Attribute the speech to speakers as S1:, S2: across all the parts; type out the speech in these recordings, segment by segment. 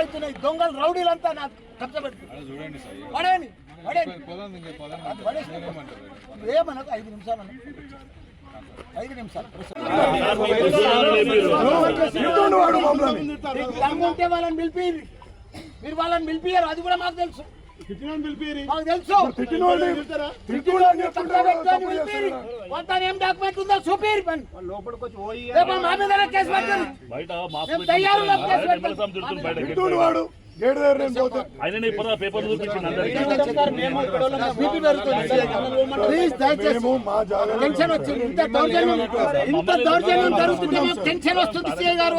S1: అవుతున్నాయి దొంగలు రౌడీలంతా నాకు అది పడేసి ఏమనకు? ఐదు నిమిషాలు. ఐదు నిమిషాలు. వాళ్ళని పిలిపి మీరు వాళ్ళని పిలిపియారు అది కూడా మాకు తెలుసు. మాకు తెలుసు. వాళ్ళతో ఏం డాక్యుమెంట్ ఉందో చూపిరి పని. మా మీద కేసు తయారు కేసు. పెరుగుతుంది. ప్లీజ్ దయచేసి
S2: మేము మా
S1: టెన్షన్ వచ్చింది. ఇంత దౌర్జన్యం ఇంత దౌర్జన్యం టెన్షన్ వస్తుంది సీఏ గారు.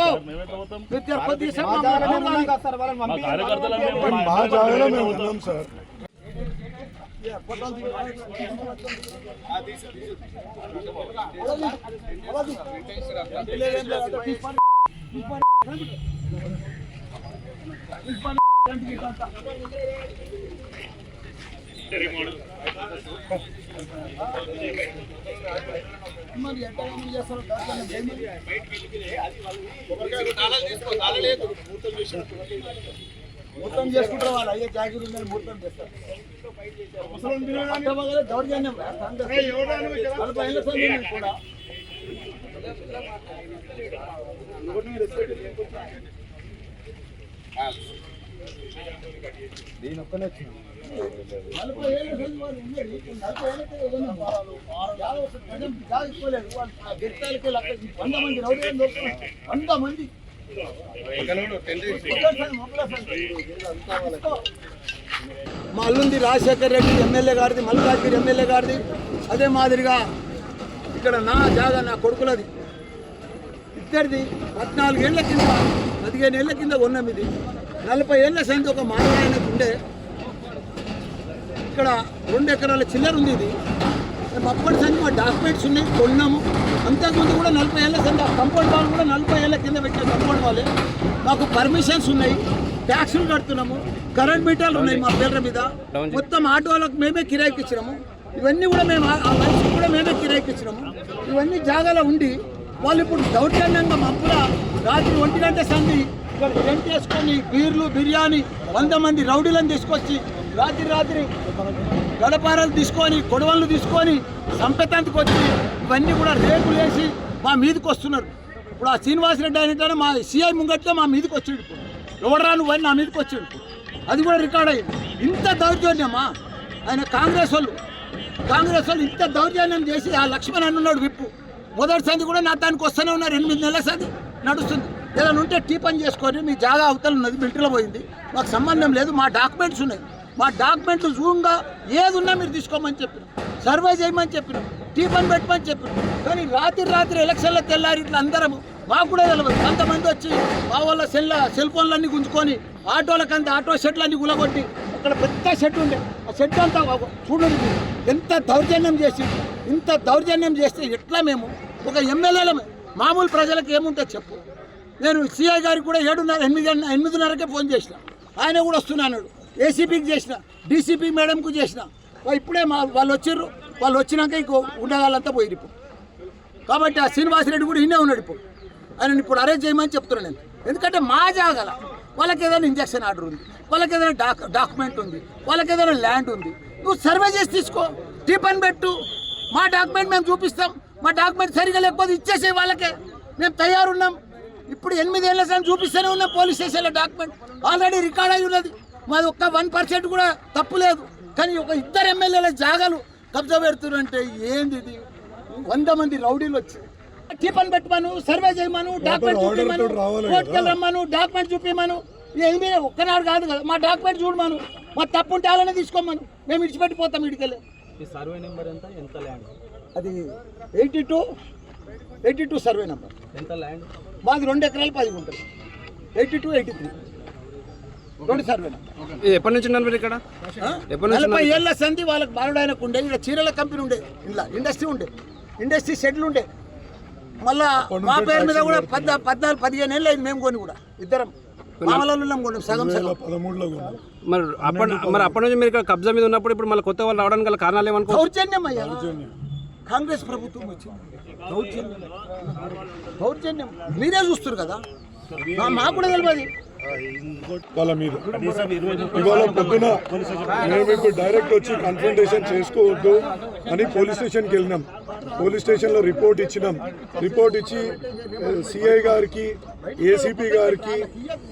S1: మా
S2: జాగాలో మేము ఉన్నాం సార్.
S1: మరి ఎట్లా చేస్తారో? మొత్తం చేసుకుంటారు వాళ్ళు అయ్యే జాగిరి ఉందని మొత్తం చేస్తారు దౌర్జన్యం. నలభై ఏళ్ళ కూడా నలభై ఒక్కనే వంద మంది వంద మంది మా అల్లుంది రాజశేఖర్ రెడ్డి ఎమ్మెల్యే గారిది మల్కాజ్గిరి ఎమ్మెల్యే గారిది. అదే మాదిరిగా ఇక్కడ నా జాగా నా కొడుకులది. ఇద్దరిది పద్నాలుగేళ్ళ కింద పదిహేను ఏళ్ళ కింద ఉన్నాం ఇది. నలభై ఏళ్ళ సంది ఒక మానవాయనకు ఉండే. ఇక్కడ రెండు ఎకరాల చిల్లర ఉంది ఇది. మేము అప్పటి సంది మా డాక్యుమెంట్స్ ఉన్నాయి కొన్నాము. అంతకుముందు కూడా నలభై ఏళ్ళ కింద కంపౌండ్ వాళ్ళు కూడా నలభై ఏళ్ళ కింద పెట్టే కంపౌండ్ వాళ్ళే మాకు పర్మిషన్స్ ఉన్నాయి ట్యాక్సులు కడుతున్నాము కరెంట్ మీటర్లు ఉన్నాయి మా పేర్ల మీద. మొత్తం ఆటోలకు మేమే కిరాయికి ఇచ్చినాము ఇవన్నీ కూడా మేము ఆ- ఆ లైఫ్ కూడా మేమే కిరాయికి ఇచ్చినాము ఇవన్నీ జాగాలో ఉండి వాళ్ళు ఇప్పుడు దౌర్జన్యంగా మప్పుల రాత్రి ఒంటి గంట సంధి ఇక్కడ టెంట్ వేసుకొని బీర్లు బిర్యానీ వంద మంది రౌడీలను తీసుకొచ్చి రాత్రి రాత్రి గడపారాలు తీసుకొని కొడవళ్ళు తీసుకొని సంపెతంతకు వచ్చి ఇవన్నీ కూడా రేకులు వేసి మా మీదకి వస్తున్నారు. ఇప్పుడు ఆ శ్రీనివాసరెడ్డి అయిన మా సిఐ ముంగట్లో మా మీదకి వచ్చాడు ఇప్పుడు. ఎవడరా నువ్వు నా మీదకి వచ్చాడు అది కూడా రికార్డ్ అయ్యింది. ఇంత దౌర్జన్యమా? ఆయన కాంగ్రెస్ వాళ్ళు. కాంగ్రెస్ వాళ్ళు ఇంత దౌర్జన్యం చేసి ఆ లక్ష్మణ్ అన్నున్నాడు విప్పు. మొదటి సంది కూడా నా దానికి వస్తూనే ఉన్నారు. ఎనిమిది నెలల సంది నడుస్తుంది. ఏదైనా ఉంటే టీ పని చేసుకొని మీ జాగా అవతల ఉన్నది మింటిలో పోయింది. మాకు సంబంధం లేదు మా డాక్యుమెంట్స్ ఉన్నాయి. మా డాక్యుమెంట్లు జూమ్గా ఏది ఉన్నా మీరు తీసుకోమని చెప్పిన. సర్వే చేయమని చెప్పిన. టీ పని పెట్టమని చెప్పిన. కానీ రాత్రి రాత్రి ఎలక్షన్లో తెల్లారి ఇట్లా అందరం మాకు కూడా తెలియదు కొంతమంది వచ్చి మా వాళ్ళ సెల్ సెల్ ఫోన్లన్నీ గుంజుకొని ఆటోలకంత ఆటో షెట్లన్నీ గులగొట్టి అక్కడ పెద్ద షెడ్ ఉండే. ఆ షెడ్ అంతా చూడండి మీరు. ఎంత దౌర్జన్యం చేసి ఇంత దౌర్జన్యం చేస్తే ఎట్లా మేము? ఒక ఎమ్మెల్యేలమే మామూలు ప్రజలకు ఏముంటే చెప్పు. నేను సిఐ గారికి కూడా ఏడున్నర ఎనిమిది ఎనిమిదిన్నరకే ఫోన్ చేసిన. ఆయన కూడా వస్తున్నాడు ఏసీపీకి చేసిన డీసీపీ మేడంకు చేసిన. వా ఇప్పుడే మా వాళ్ళు వచ్చిర్రు. వాళ్ళు వచ్చినాక ఇంకో ఉండగాళ్ళంతా పోయి ఇప్పుడు. కాబట్టి ఆ శ్రీనివాసరెడ్డి కూడా ఇన్నే ఉన్నాడు ఇప్పుడు. ఆయన ఇప్పుడు అరేంజ్ చేయమని చెప్తున్నాను నేను. ఎందుకంటే మా జాగల వాళ్ళకి ఏదైనా ఇంజక్షన్ ఆర్డర్ ఉంది. వాళ్ళకి ఏదైనా డాక్ డాక్యుమెంట్ ఉంది. వాళ్ళకి ఏదైనా ల్యాండ్ ఉంది. నువ్వు సర్వే చేసి తీసుకో. టీ పని పెట్టు. మా డాక్యుమెంట్ మేము చూపిస్తాం. మా డాక్యుమెంట్ సరిగా లేకపోతే ఇచ్చేసే వాళ్ళకే. మేము తయారున్నాం. ఇప్పుడు ఎనిమిది ఏళ్ళ సార్ చూపిస్తూనే ఉన్నాం పోలీస్ స్టేషన్లో డాక్యుమెంట్ ఆల్రెడీ రికార్డ్ అయి ఉన్నది. మాది ఒక్క వన్ పర్సెంట్ కూడా తప్పు లేదు. కానీ ఒక ఇద్దరు ఎమ్మెల్యేల జాగాలు కబ్జా పెడుతున్నారంటే ఏంది ఇది వంద మంది రౌడీలు వచ్చి టిఫన్ పెట్టమను సర్వే చేయమను డాక్యుమెంట్ చూపిమను. కోర్టుకి రమ్మను డాక్యుమెంట్ చూపిమను. ఏమి ఒక్కనాడు కాదు కదా. మా డాక్యుమెంట్ చూడమను. మా తప్పు ఉంటే అలానే తీసుకోమను. మేము ఇడిచిపెట్టిపోతాం ఇడికెళ్ళి
S3: ఈ సర్వే నెంబర్ ఎంత? ఎంత ల్యాండ్?
S1: అది eighty two eighty two survey number.
S3: ఎంత ల్యాండ్?
S1: మాది రెండు ఎకరాలు పది ఉంటుంది ఎయిటీ టూ ఎయిటీ త్రీ. రెండు సర్వే నెంబర్.
S3: ఎప్పటి నుంచి ఉన్నారు మీరు ఇక్కడ
S1: నలభై ఏళ్ళ సంధి వాళ్ళకి బాలుడాయనకు ఉండే ఇక్కడ చీరల కంపెనీ ఉండే ఇలా ఇండస్ట్రీ ఉండే ఇండస్ట్రీ షెడ్లు ఉండే. మళ్ళా మా పేరు మీద కూడా పద్నా పద్నాలుగు పదిహేను ఏళ్ళు అయింది మేము కొని కూడా ఇద్దరం. సగం సగం.
S2: పదమూడులో కొన్నాం.
S3: మరి అప్పటి మరి అప్పటి నుంచి మీరు ఇక్కడ కబ్జా మీద ఉన్నప్పుడు ఇప్పుడు మళ్ళీ కొత్త వాళ్ళు రావడానికి గల కారణాలు ఏమనుకో
S1: దౌర్జన్యం. అయ్యా కాంగ్రెస్ ప్రభుత్వం వచ్చింది. దౌర్జన్యం. దౌర్జన్యం. మీరే చూస్తారు కదా? మా- మాకు కూడా తెలియదు
S2: వాళ్ళ మీద. ఇవాళ పొద్దున మేము ఇప్పుడు డైరెక్ట్ వచ్చి కన్ఫrontation చేసుకోవద్దు అని పోలీస్ స్టేషన్కి వెళ్ళినాం. పోలీస్ స్టేషన్లో రిపోర్ట్ ఇచ్చినాం. రిపోర్ట్ ఇచ్చి సిఐ గారికి ఏసీపీ గారికి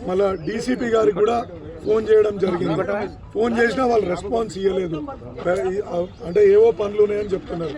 S2: మళ్ళా డీసీపీ గారికి కూడా ఫోన్ చేయడం జరిగింది. ఫోన్ చేసినా వాళ్ళు రెస్పాన్స్ ఇవ్వలేదు అంటే ఏవో పనులు ఉన్నాయని చెప్తున్నారు.